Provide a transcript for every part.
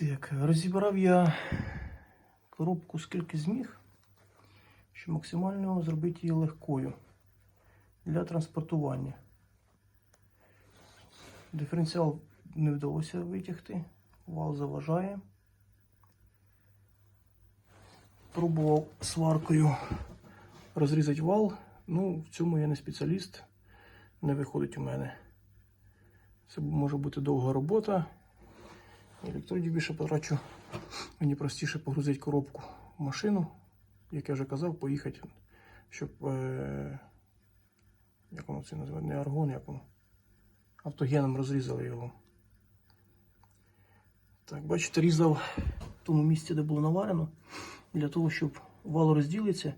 Так, розібрав я коробку скільки зміг, щоб максимально зробити її легкою для транспортування. Диференціал не вдалося витягти, вал заважає. Пробував сваркою розрізати вал. Ну, в цьому я не спеціаліст, не виходить у мене. Це може бути довга робота. Електродів більше потрачу. Мені простіше погрузити коробку в машину, як я вже казав, поїхати, щоб. Е, як воно це називає? Не аргон, як воно. Автогеном розрізали його. Так, бачите, різав в тому місці, де було наварено, для того, щоб вал розділиться.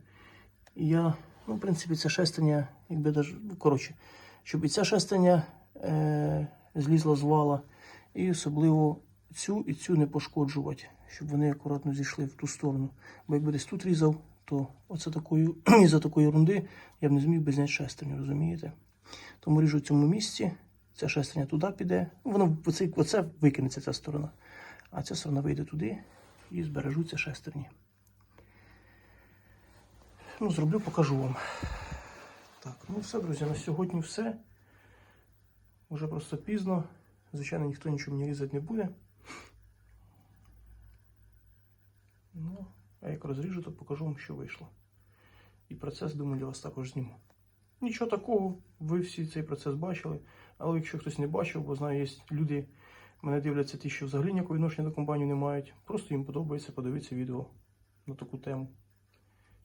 І я, ну, в принципі, це шестерня, якби даже, ну, коротше, щоб і ця шестерня е, злізла з вала, і особливо цю і цю не пошкоджувати, щоб вони акуратно зійшли в ту сторону. Бо якби десь тут різав, то оце такою, із-за такої ерунди я б не зміг би зняти шестерню, розумієте? Тому ріжу в цьому місці, ця шестерня туди піде, ну, воно оце, оце викинеться ця сторона, а ця сторона вийде туди і збережуться шестерні. Ну, зроблю, покажу вам. Так, ну все, друзі, на сьогодні все. Уже просто пізно. Звичайно, ніхто нічого мені різати не буде. Ну, а як розріжу, то покажу вам, що вийшло. І процес, думаю, для вас також зніму. Нічого такого, ви всі цей процес бачили. Але якщо хтось не бачив, бо знаю, є люди, мене дивляться ті, що взагалі ніякого відношення до компанії не мають. Просто їм подобається подивитися відео на таку тему.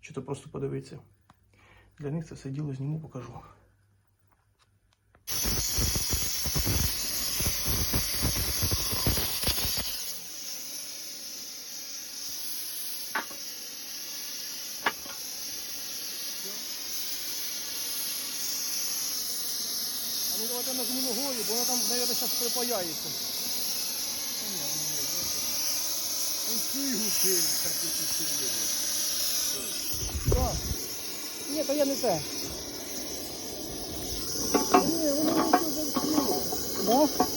Чи то просто подивитися. Для них це все діло зніму, покажу. Ну давайте нажму ногою, бо вона там, мабуть, зараз припаяється. Так. Ні, то я не те. Ні, воно не Да?